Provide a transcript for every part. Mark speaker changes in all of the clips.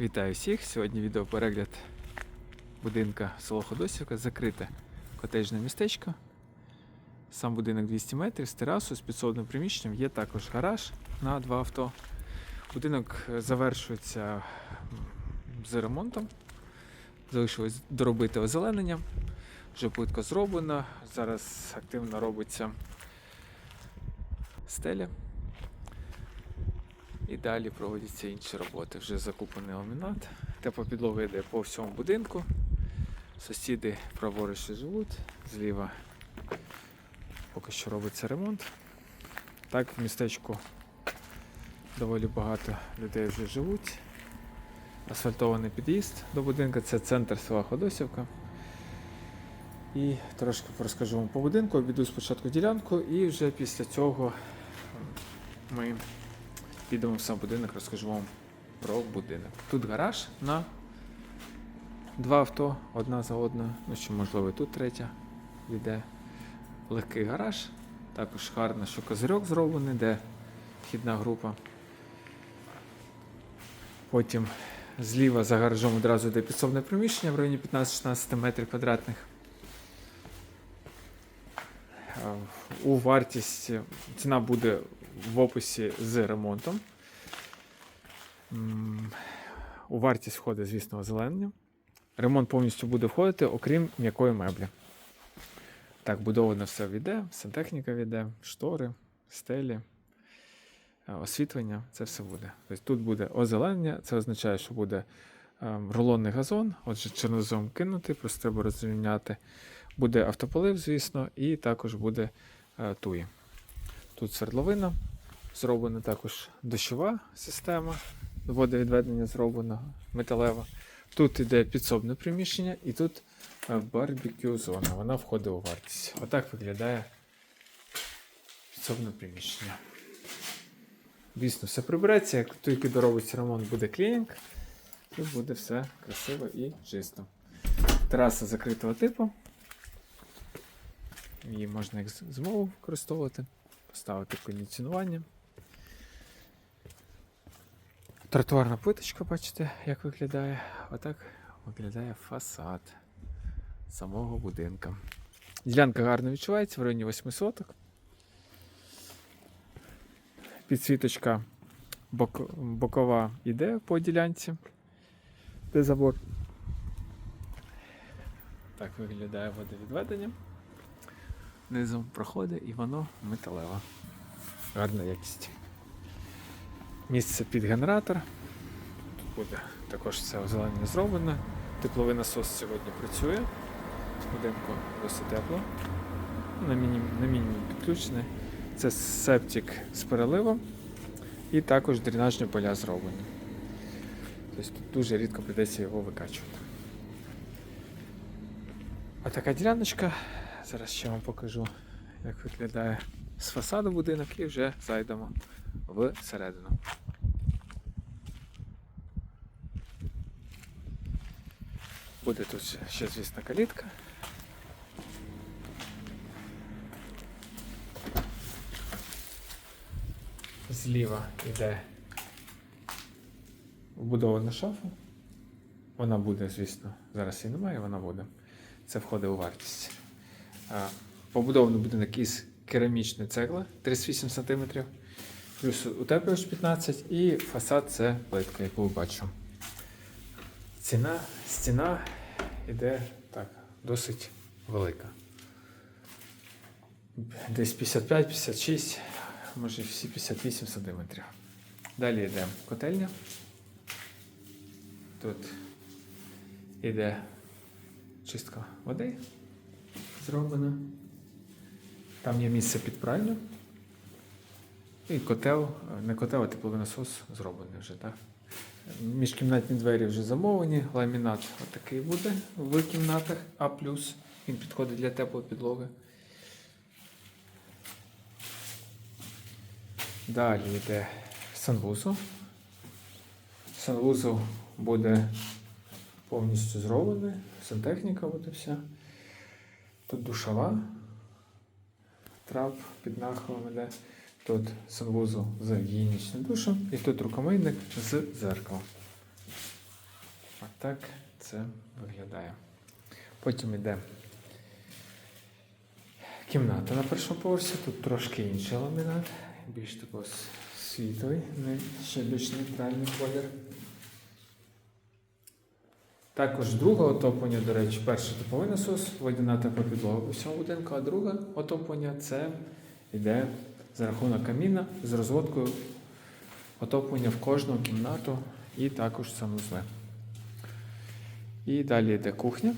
Speaker 1: Вітаю всіх! Сьогодні відеоперегляд будинка село Ходосівка, закрите котеджне містечко. Сам будинок 200 метрів з терасою, з підсобним приміщенням. Є також гараж на два авто. Будинок е, завершується м, з ремонтом. Залишилось доробити озеленення. Вже плитка зроблена. Зараз активно робиться стеля. І далі проводяться інші роботи. Вже закуплений ламінат. Теплопідлога йде по всьому будинку. Сусіди праворуч живуть, зліва поки що робиться ремонт. Так, в містечку доволі багато людей вже живуть. Асфальтований під'їзд до будинку це центр села Ходосівка. І трошки розкажу вам по будинку, обійду спочатку ділянку і вже після цього ми підемо в сам будинок, розкажу вам про будинок. Тут гараж на два авто, одна за одною. Ну що, можливо, тут третя йде. Легкий гараж. Також гарно, що козирьок зроблений, де вхідна група. Потім зліва за гаражом одразу йде підсобне приміщення в районі 15-16 метрів квадратних. Е, У вартість ціна буде в описі з ремонтом. У вартість входить, звісно, озеленення. Ремонт повністю буде входити, окрім м'якої меблі. Так, будовано все війде, сантехніка війде, штори, стелі, е, освітлення це все буде. Тобто тут буде озеленення, це означає, що буде ем, рулонний газон, отже, чорнозом кинути, просто треба розрівняти. Буде автополив, звісно, і також буде е, туї. Тут свердловина, зроблена також дощова система, водовідведення зроблено металева. Тут іде підсобне приміщення, і тут е, барбекю зона. Вона входить у вартість. Отак виглядає підсобне приміщення. Звісно, все прибереться, як тільки доробиться ремонт, буде клінінг, тут буде все красиво і чисто. Тераса закритого типу. Її можна як змову використовувати, поставити кондиціонування. Тротуарна плиточка, бачите, як виглядає. Отак виглядає фасад самого будинка. Ділянка гарно відчувається в районі 8 соток. Підсвіточка бок, бокова йде по ділянці, де забор. Так виглядає водовідведення. Низом проходить і воно металеве. Гарна якість. Місце під генератор. Тут буде також все озеленення зроблено. Тепловий насос сьогодні працює. Будинку досить тепло. На мінімум, на мінімум підключений. Це септик з переливом і також дренажні поля зроблені. Тобто тут дуже рідко прийдеться його викачувати. А така діляночка. Зараз ще вам покажу, як виглядає з фасаду будинок і вже зайдемо всередину. Буде тут ще- звісно, калітка. Зліва йде вбудована шафа. Вона буде, звісно, зараз її немає, вона буде. Це входить у вартість. Побудований будинок із керамічної цегли 38 см, плюс утеплювач 15 і фасад це плитка, яку ви бачимо. Ціна, стіна йде так, досить велика. Десь 55-56, може всі 58 см. Далі йде котельня. Тут йде чистка води зроблена. Там є місце під пральню. І котел, не котел, а тепловий насос зроблений вже, так? Міжкімнатні двері вже замовлені, ламінат отакий буде в кімнатах, А він підходить для теплої підлоги. Далі йде санвузол. Санвузол буде повністю зроблений, сантехніка буде вся. Тут душова, трап під нахилом іде. Тут санвузол з гігієнічним душем і тут рукомийник з зеркалом. Так це виглядає. Потім йде кімната на першому поверсі. Тут трошки інший ламінат, більш такий світлий, ще більш нейтральний колір. Також друге отоплення, до речі, перше топовий насос, водяна тепла підлога по всьому будинку, а друге отоплення це йде за рахунок каміна з розводкою отоплення в кожну кімнату і також санузли. І далі йде кухня.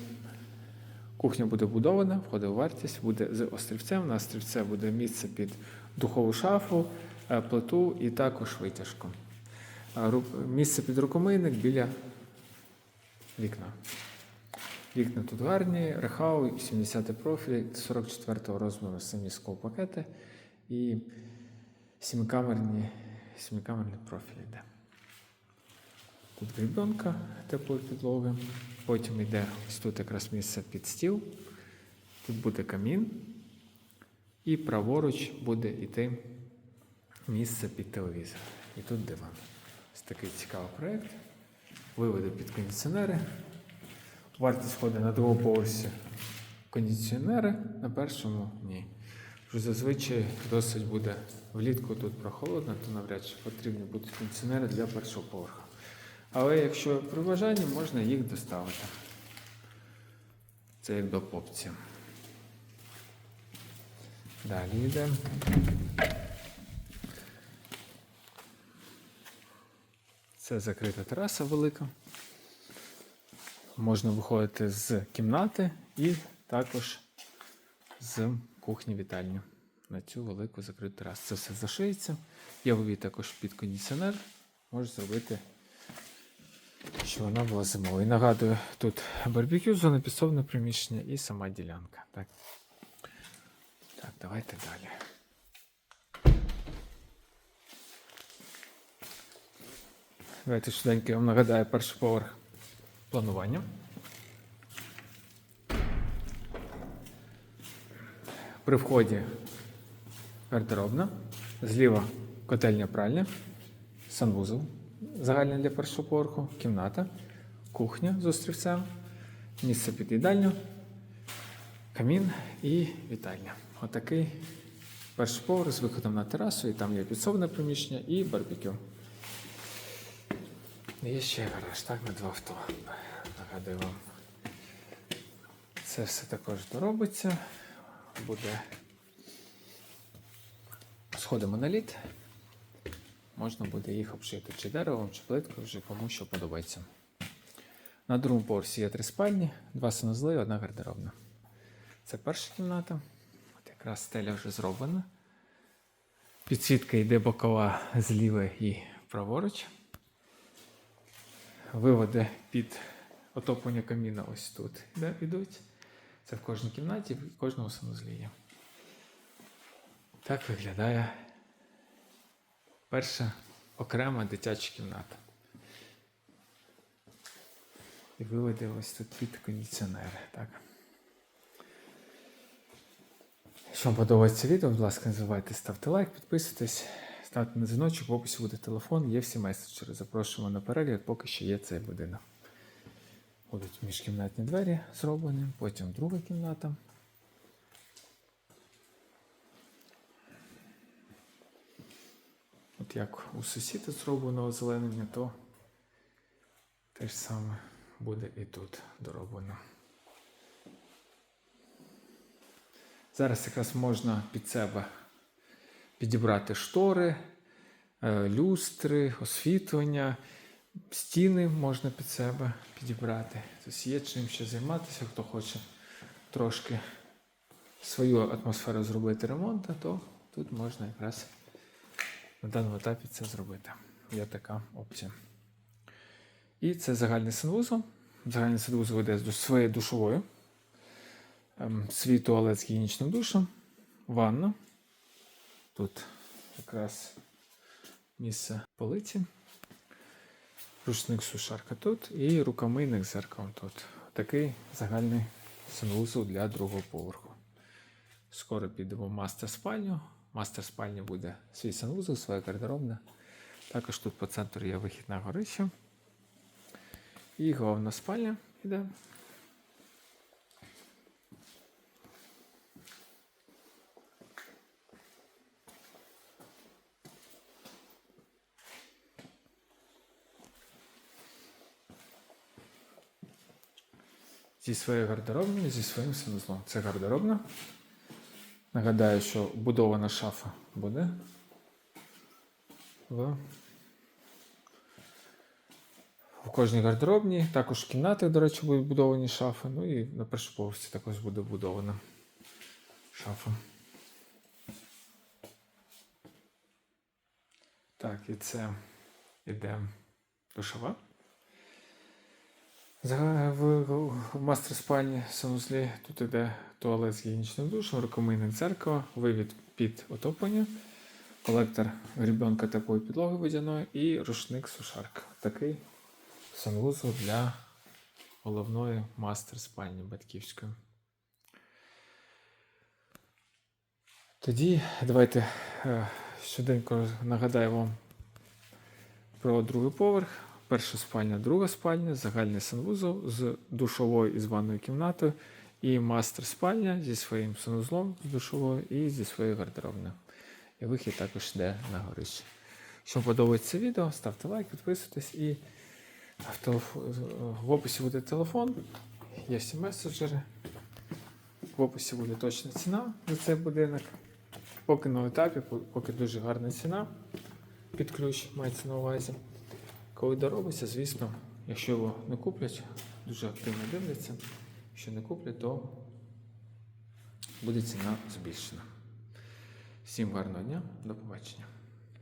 Speaker 1: Кухня буде будована, входить у вартість, буде з острівцем. На острівце буде місце під духову шафу, е, плиту і також витяжку. Місце під рукомийник біля вікна. Вікна тут гарні, рехау, 70 профіль, 44 розміру самі склопакети і сімикамерні, сімикамерний профіль йде. Тут грібенка теплої підлоги. Потім йде ось тут якраз місце під стіл. Тут буде камін. І праворуч буде йти місце під телевізор. І тут диван. Ось такий цікавий проєкт. Виводи під кондиціонери. Вартість входить на другому поверсі кондиціонери, на першому ні. Вже зазвичай досить буде влітку тут прохолодно, то навряд чи потрібні будуть кондиціонери для першого поверху. Але якщо при бажанні, можна їх доставити. Це як до попці. Далі йдемо. Це закрита тераса велика. Можна виходити з кімнати і також з кухні вітальні на цю велику закриту терасу. Це все зашиється. Є вивід також під кондиціонер. Можеш зробити, щоб вона була зимовою. І нагадую, тут барбекю, зона підсобне приміщення і сама ділянка. Так, так давайте далі. Давайте швиденько я вам нагадаю перший поверх планування. При вході гардеробна, зліва котельня пральня, санвузол загальний для першого поверху, кімната, кухня з острівцем, місце під їдальню, камін і вітальня. Отакий перший поверх з виходом на терасу, і там є підсобне приміщення і барбекю. Є ще гараж, так, на два авто. Нагадую вам. Це все також доробиться. Буде сходи моноліт. Можна буде їх обшити чи деревом, чи плиткою, вже кому що подобається. На другому поверсі є три спальні, два санузли і одна гардеробна. Це перша кімната. От якраз стеля вже зроблена. Підсвітка йде бокова зліва і праворуч. Виводи під отоплення каміна ось тут де йдуть. Це в кожній кімнаті, в кожному санузлі. Так виглядає перша окрема дитяча кімната. І виводи ось тут під кондиціонери. Так. Якщо вам подобається відео, будь ласка, не забувайте ставте лайк, підписуйтесь, ставте на дзвіночок, в описі буде телефон, є всі меседжери. Запрошуємо на перегляд, поки що є цей будинок. Будуть міжкімнатні двері зроблені, потім друга кімната. От як у сусіда зроблено озеленення, то те ж саме буде і тут дороблено. Зараз якраз можна під себе підібрати штори, е, люстри, освітлення, стіни можна під себе підібрати. Тобто є чим ще займатися, хто хоче трошки свою атмосферу зробити ремонту, то тут можна якраз на даному етапі це зробити. Є така опція. І це загальний санвузол. Загальний санвузол йде з своєю душовою. Ем, Свій туалет з гігієнічним душем, ванна. Тут якраз місце полиці. Рушник сушарка тут і рукомийник з зеркалом тут. Такий загальний санвузол для другого поверху. Скоро підемо в мастер спальню. Мастер спальні буде свій санвузол, своя гардеробна. Також тут по центру є вихід на горище. І головна спальня йде. Зі своєю гардеробною, зі своїм санузлом. Це гардеробна. Нагадаю, що будована шафа буде в в кожній гардеробній. Також в кімнатах, до речі, будуть будовані шафи. Ну і на першому поверсі також буде будована шафа. Так, і це іде душова. За- В, мастер спальні санузлі тут іде туалет з гігієнічним душем, рукомийник дзеркало, вивід під отоплення, колектор грібенка такої підлоги водяної і рушник сушарка. Такий санвузол для головної мастер спальні батьківської. Тоді давайте е, щоденько нагадаю вам про другий поверх. Перша спальня, друга спальня, загальний санвузол з душовою і з ванною кімнатою, і мастер спальня зі своїм санузлом з душовою і зі своєю гардеробною. І вихід також йде на горище. Вам подобається відео, ставте лайк, підписуйтесь і в описі буде телефон, є всі меседжери. В описі буде точна ціна за цей будинок. Поки на етапі, поки дуже гарна ціна під ключ мається на увазі. Коли доробиться, звісно, якщо його не куплять, дуже активно дивляться. Якщо не куплять, то буде ціна збільшена. Всім гарного дня, до побачення.